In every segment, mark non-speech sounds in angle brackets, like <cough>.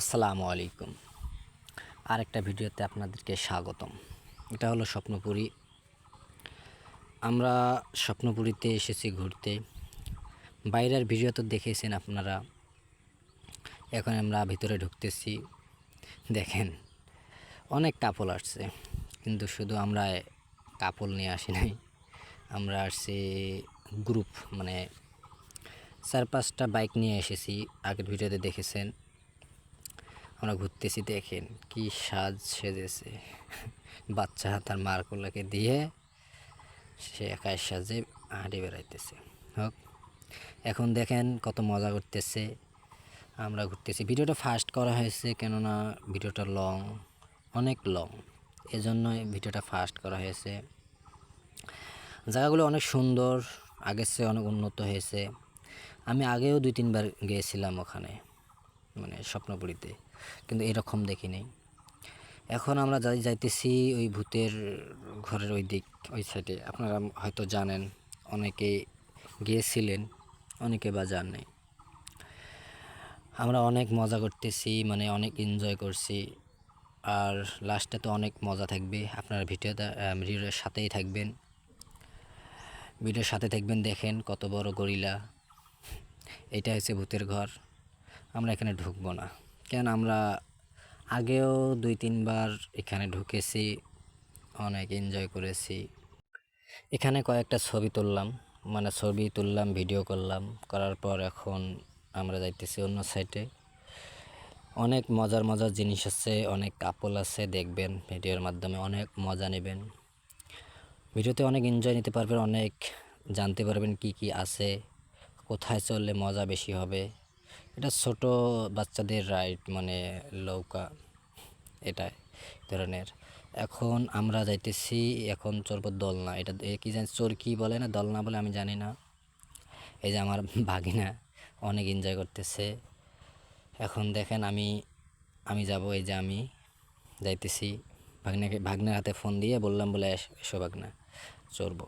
আসসালামু আলাইকুম। আরেকটা ভিডিওতে আপনাদেরকে স্বাগতম। এটা হলো স্বপ্নপুরী। আমরা স্বপ্নপুরীতে এসেছি ঘুরতে। বাইরের ভিডিও তো দেখেছেন আপনারা। এখন আমরা ভিতরে ঢুকতেছি। দেখেন, অনেক কাপল আসছে। কিন্তু শুধু আমরা কাপল নিয়ে আসি নাই। আমরা আসছি গ্রুপ মানে চার পাঁচটা বাইক নিয়ে এসেছি। আগের ভিডিওতে দেখেছেন। আমরা ঘুরতেছি, দেখেন কি সাজ সেজেছে। বাচ্চা তার মারকুলাকে দিয়ে সে একাই সাজে হাঁটে বেড়াইতেছে। হোক, এখন দেখেন কত মজা করতেছে, আমরা ঘুরতেছি। ভিডিওটা ফাস্ট করা হয়েছে কেননা ভিডিওটা লং, অনেক লং। এজন্যই ভিডিওটা ফাস্ট করা হয়েছে। জায়গাগুলো অনেক সুন্দর, আগের চেয়ে অনেক উন্নত হয়েছে। আমি আগেও দুই তিনবার গিয়েছিলাম ওখানে। মানে স্বপ্নপুরীতে, কিন্তু এরকম দেখি দেখিনি এখন আমরা যাই, যাইতেছি ওই ভূতের ঘরের ওই দিক, ওই সাইডে আপনারা হয়তো জানেন, অনেকে গিয়েছিলেন, অনেকে বা যান নাই। আমরা অনেক মজা করতেছি মানে অনেক এনজয় করছি। আর লাস্টে তো অনেক মজা থাকবে। আপনারা ভিডিওটা ভিডিওর সাথেই থাকবেন। ভিডিওর সাথে থাকবেন, দেখেন কত বড় গরিলা। এটা হচ্ছে ভূতের ঘর। আমরা এখানে ঢুকবো না। কেন আমরা আগেও দুই, তিনবার এখানে ঢুকেছি, অনেক এনজয় করেছি। এখানে কয়েকটা ছবি তুললাম মানে ছবি তুললাম ভিডিও করলাম, করার পর এখন আমরা যাইতেছি অন্য সাইডে অনেক মজার মজার জিনিস আছে, অনেক কাপল আছে, দেখবেন ভিডিওর মাধ্যমে অনেক মজা নেবেন। ভিডিওতে অনেক এনজয় নিতে পারবেন, অনেক জানতে পারবেন কি কি আছে, কোথায় চললে মজা বেশি হবে। এটা ছোট বাচ্চাদের রাইড মানে নৌকা এটা ধরনের। এখন আমরা যাইতেছি, এখন চলবো দোলনা। এটা কি জানি চোর কি বলে না, দোলনা বলে আমি জানি না। এই যে আমার <laughs> ভাগিনা, অনেক এনজয় করতেছে। এখন দেখেন আমি আমি যাব, এই যে আমি যাইতেছি। ভাগনাকে, ভাগনার হাতে ফোন দিয়ে বললাম বলে এসো ভাগনা, চড়বো।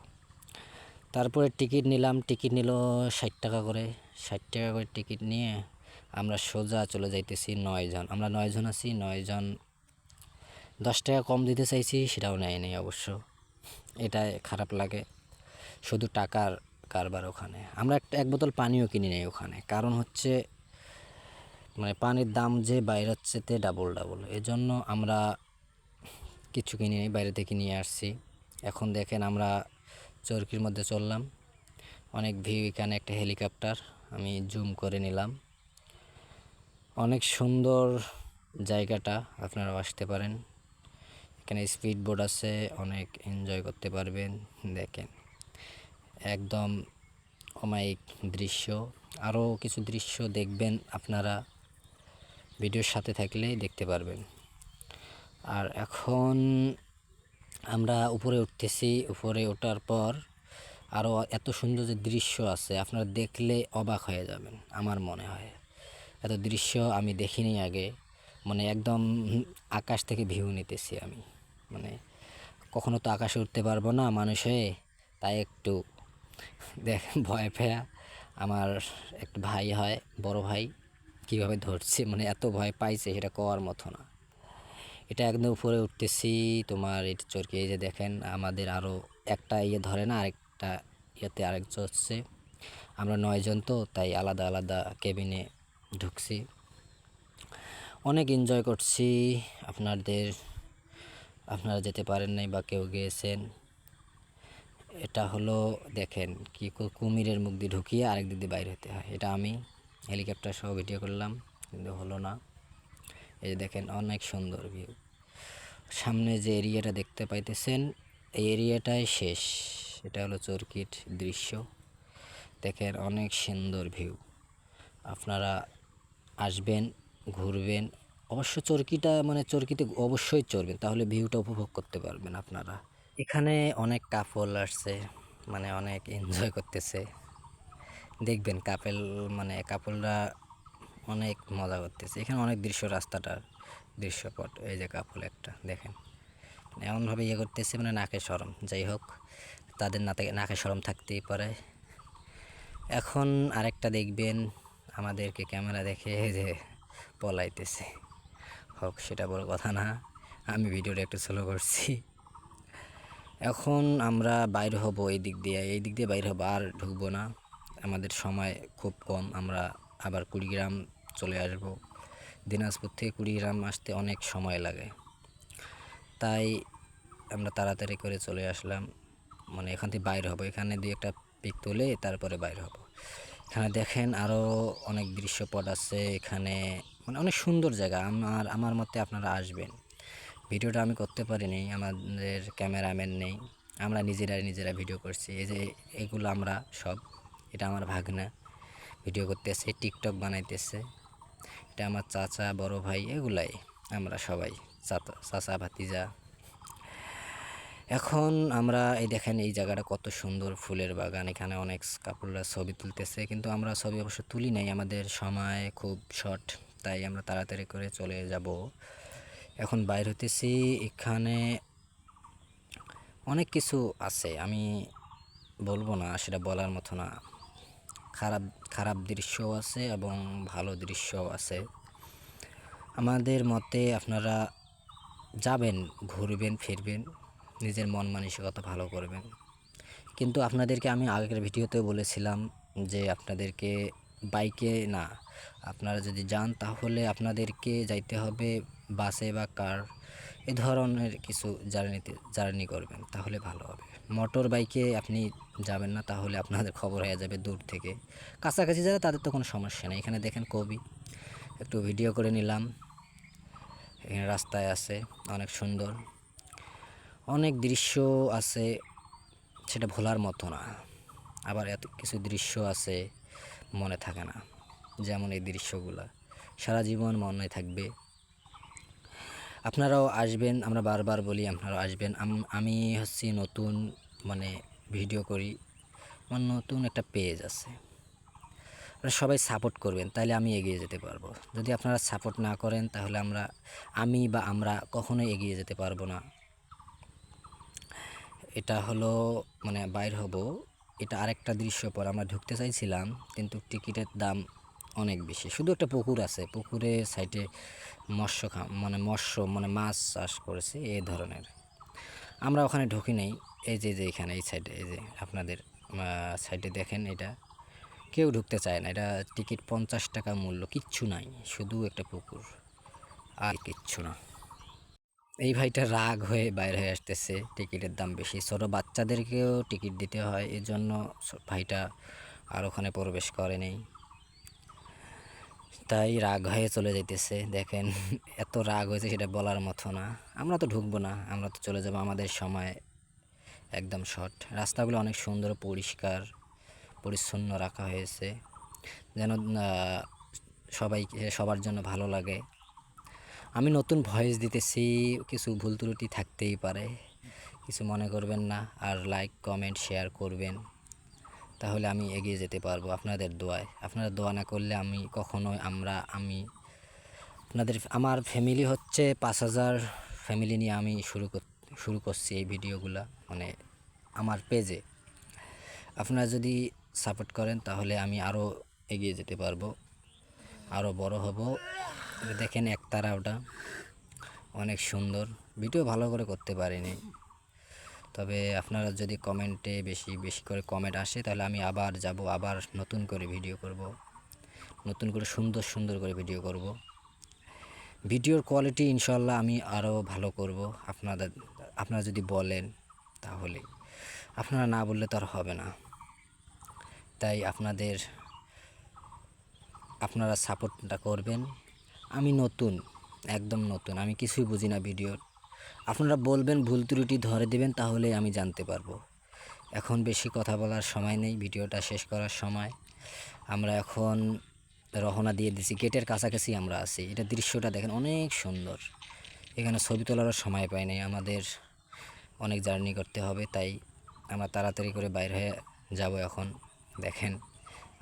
তারপরে টিকিট নিলাম, টিকিট নিল ষাট টাকা করে। ষাট টাকা করে টিকিট নিয়ে আমরা সোজা চলে যাইতেছি নয়জন। আমরা নয়জন আছি, নয়জন দশ টাকা কম দিতে চাইছি, সেটাও নেয়নি অবশ্য। এটাই খারাপ লাগে। শুধু টাকার কারবার ওখানে। আমরা একটা, এক বোতল পানিও কিনি নেই ওখানে। কারণ হচ্ছে মানে পানির দাম যে বাইরের চেতে ডাবল ডাবল এজন্য আমরা কিছু কিনি নেই, বাইরে থেকে নিয়ে আসছি। এখন দেখেন আমরা চরকির মধ্যে চললাম। অনেক ভিউ এখানে, একটা হেলিকপ্টার আমি জুম করে নিলাম। অনেক সুন্দর জায়গাটা আপনারা আসতে পারেন। এখানে স্পিড বোট আছে, অনেক এনজয় করতে পারবেন, দেখেন। একদম অমায়িক দৃশ্য। আরও কিছু দৃশ্য দেখবেন আপনারা। ভিডিওর সাথে থাকলেই দেখতে পারবেন। আর এখন আমরা উপরে উঠতেছি, উপরে ওঠার পর আরও এত সুন্দর যে দৃশ্য আছে, আপনারা দেখলে অবাক হয়ে যাবেন, আমার মনে হয়। এত দৃশ্য আমি দেখিনি আগে মানে একদম আকাশ থেকে ভিউ নিতেছি আমি মানে কখনো তো আকাশে উঠতে পারব না মানুষ হয়ে, তাই একটু দেখ, ভয় পেয়া আমার একটা ভাই হয়, বড় ভাই, কীভাবে ধরছে মানে এত ভয় পাইছে, সেটা কওয়ার মতো না। এটা একদম উপরে উঠতেছি। তোমার এটা চরকি, এই যে দেখেন, আমাদের আরও একটা ইয়ে ধরে না, আরেকটা ইয়েতে আরেক হচ্ছে। আমরা নয়জন তো, তাই আলাদা আলাদা কেবিনে ঢুকছি। অনেক এনজয় করছি। আপনাদের, আপনারা যেতে পারেন নাই বা কেউ গিয়েছেন। এটা হলো, দেখেন, কি কুমিরের মুখ দিয়ে ঢুকিয়ে আরেক দিক দিয়ে বাইরে হতে হয়। এটা আমি হেলিকপ্টার সহ ভিডিও করলাম, কিন্তু হলো না। এই যে দেখেন, অনেক সুন্দর ভিউ সামনে যে এরিয়াটা দেখতে পাইতেছেন, এই এরিয়াটাই শেষ। এটা হলো চরকির দৃশ্য। দেখেন, অনেক সুন্দর ভিউ আপনারা আসবেন, ঘুরবেন। অবশ্য চরকিটা মানে চরকিতে অবশ্যই চড়বেন, তাহলে ভিউটা উপভোগ করতে পারবেন আপনারা। এখানে অনেক কাপল আসছে মানে অনেক এনজয় করতেছে। দেখবেন কাপেল মানে কাপলরা অনেক মজা করতেছে। এখানে অনেক দৃশ্য, রাস্তাটার দৃশ্যপট। এই যে কাপল একটা, দেখেন। মানে এমনভাবে ইয়ে করতেছে মানে নাকে সরম। যাই হোক, তাদের নাতে নাকে সরম থাকতেই পারে। এখন আরেকটা দেখবেন, আমাদেরকে ক্যামেরা দেখে যে পলাইতেছে। হোক, সেটা বড় কথা না। আমি ভিডিওটা একটু স্লো করছি। এখন আমরা বাইর হব এই দিক দিয়ে। এই দিক দিয়ে বাইর হব, আর ঢুকবো না। আমাদের সময় খুব কম। আমরা আবার কুড়িগ্রাম চলে আসব। দিনাজপুর থেকে কুড়িগ্রাম আসতে অনেক সময় লাগে। তাই আমরা তাড়াতাড়ি করে চলে আসলাম। মানে এখান থেকে বাইর হব। এখানে দিয়ে একটা পিক তুলে তারপরে বাইর হব। এখানে দেখেন আরও অনেক দৃশ্যপট আছে। এখানে মানে অনেক সুন্দর জায়গা। আমার আমার মতে আপনারা আসবেন। ভিডিওটা আমি করতে পারিনি। আমাদের ক্যামেরাম্যান নেই। আমরা নিজেরা নিজেরা ভিডিও করছি। এই যে এগুলো আমরা সব। এটা আমার ভাগনা। ভিডিও করতেছে, টিকটক বানাইতেছে। এটা আমার চাচা, বড় ভাই, এগুলাই। আমরা সবাই, চাচা ভাতিজা। এখন আমরা এই দেখেন এই জায়গাটা কত সুন্দর ফুলের বাগান। এখানে অনেক কাপড়রা ছবি তুলতেছে, কিন্তু আমরা ছবি অবশ্য তুলি নাই। আমাদের সময় খুব শর্ট, তাই আমরা তাড়াতাড়ি করে চলে যাব। এখন বাইর হতেছি এখানে অনেক কিছু আছে। আমি বলব না, সেটা বলার মতো না। খারাপ খারাপ দৃশ্যও আছে এবং ভালো দৃশ্যও আছে। আমাদের মতে আপনারা যাবেন, ঘুরবেন, ফিরবেন, নিজের মন মানসিকতা ভালো করবেন। কিন্তু আপনাদেরকে আমি আগের ভিডিওতে বলেছিলাম যে আপনাদেরকে বাইকে না, আপনারা যদি যান তাহলে আপনাদেরকে যাইতে হবে বাসে বা কার এ ধরনের কিছু জার্নিতে জার্নি করবেন, তাহলে ভালো হবে। মোটর বাইকে আপনি যাবেন না, তাহলে আপনাদের খবর হয়ে যাবে দূর থেকে। কাছাকাছি যারা, তাদের তো কোনো সমস্যা নেই। এখানে দেখেন কবি, একটু ভিডিও করে নিলাম। এখানে রাস্তায় আছে, অনেক সুন্দর। অনেক দৃশ্য আছে, সেটা ভোলার মতো না। আবার এত কিছু দৃশ্য আছে, মনে থাকে না। যেমন এই দৃশ্যগুলা। সারা জীবন মনে থাকবে। আপনারাও আসবেন, আমরা বারবার বলি আপনারাও আসবেন। আমি হচ্ছি নতুন মানে ভিডিও করি, আমার নতুন একটা পেজ আছে। আপনারা সবাই সাপোর্ট করবেন তাহলে আমি এগিয়ে যেতে পারব। যদি আপনারা সাপোর্ট না করেন, তাহলে আমরা, আমি বা আমরা কখনোই এগিয়ে যেতে পারব না। এটা হলো মানে বাইর হব, এটা আরেকটা দৃশ্য পর আমরা ঢুকতে চাইছিলাম, কিন্তু টিকিটের দাম অনেক বেশি। শুধু একটা পুকুর আছে পুকুরে সাইডে মৎস্য মানে মৎস্য মানে মাছ চাষ করেছে এই ধরনের। আমরা ওখানে ঢুকি নেই। এই যে যে এখানে, এই সাইডে, এই যে আপনাদের সাইডে দেখেন এটা। কেউ ঢুকতে চায় না। এটা টিকিট পঞ্চাশ টাকা মূল্য, কিচ্ছু নাই, শুধু একটা পুকুর। আর কিচ্ছু না। এই ভাইটা রাগ হয়ে বাইরে হয়ে আসতেছে, টিকিটের দাম বেশি। ছোটো বাচ্চাদেরকেও টিকিট দিতে হয় এর জন্য ভাইটা আর ওখানে প্রবেশ করে নেই। তাই রাগ হয়ে চলে যাইতেছে, দেখেন। <laughs> এত রাগ হয়েছে সেটা বলার মতো না। আমরা তো ঢুকবো না, আমরা তো চলে যাব আমাদের সময় একদম শর্ট রাস্তাগুলো অনেক সুন্দর, পরিষ্কার, পরিচ্ছন্ন রাখা হয়েছে। যেন সবাই, সবার জন্য ভালো লাগে। আমি নতুন ভয়েস দিতেছি, কিছু ভুল ত্রুটি থাকতেই পারে। কিছু মনে করবেন না, আর লাইক কমেন্ট শেয়ার করবেন। তাহলে আমি এগিয়ে যেতে পারব আপনাদের দোয়ায়। আপনারা দোয়া না করলে আমি কখনোই আমরা, আমি আপনাদের, আমার ফ্যামিলি হচ্ছে পাঁচ হাজার ফ্যামিলি নিয়ে আমি শুরু শুরু করছি এই ভিডিওগুলো মানে আমার পেজে আপনারা যদি সাপোর্ট করেন তাহলে আমি আরও এগিয়ে যেতে পারব আরও বড় হব। দেখেন একতারা ওটা অনেক সুন্দর। ভিডিও ভালো করে করতে পারিনি। তবে আপনারা যদি কমেন্টে বেশি বেশি করে কমেন্ট আসে, তাহলে আমি আবার যাব, আবার নতুন করে ভিডিও করব। নতুন করে সুন্দর সুন্দর করে ভিডিও করব। ভিডিওর কোয়ালিটি ইনশাল্লাহ আমি আরও ভালো করব। আপনাদের, আপনারা যদি বলেন, তাহলে। আপনারা না বললে তো আর হবে না। তাই আপনাদের, আপনারা সাপোর্টটা করবেন। আমি নতুন, একদম নতুন। আমি কিছুই বুঝি না ভিডিওর আপনারা বলবেন ভুল ত্রুটি ধরে দেবেন, তাহলে আমি জানতে পারব। এখন বেশি কথা বলার সময় নেই, ভিডিওটা শেষ করার সময়। আমরা এখন রহনা দিয়ে দিছি, গেটের কাছাকাছি আমরা আছি। এটা দৃশ্যটা দেখেন, অনেক সুন্দর। এখানে ছবি তোলারও সময় পাই নাই, আমাদের অনেক জার্নি করতে হবে, তাই আমরা তাড়াতাড়ি করে বাইর হয়ে যাব এখন। দেখেন,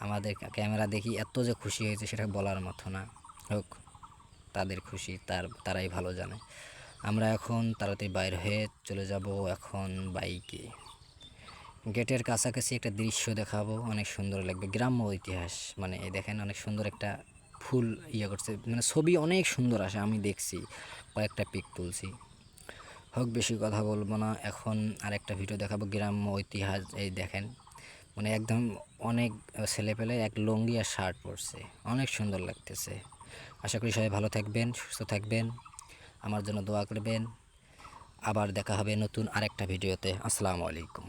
আমাদের ক্যামেরা দেখি এত যে খুশি হয়েছে, সেটা বলার মতো না। হোক, তাদের খুশি, তার তারাই ভালো জানে। আমরা এখন তাড়াতাড়ি বাইর হয়ে চলে যাব এখন বাইকে। গেটের কাছাকাছি একটা দৃশ্য দেখাবো, অনেক সুন্দর লাগবে, গ্রাম্য ইতিহাস। মানে এই দেখেন অনেক সুন্দর একটা ফুল ইয়ে করছে মানে ছবি অনেক সুন্দর আসে, আমি দেখছি, কয়েকটা পিক তুলছি। হোক, বেশি কথা বলব না, এখন আরেকটা ভিডিও দেখাবো, গ্রাম্য ইতিহাস, এই দেখেন। মানে একদম অনেক ছেলেপেলে এক লুঙ্গি আর শার্ট পরছে, অনেক সুন্দর লাগতেছে। আশা করি সবাই ভালো থাকবেন, সুস্থ থাকবেন। আমার জন্য দোয়া করবেন। আবার দেখা হবে নতুন আরেকটা ভিডিওতে। আসসালামু আলাইকুম।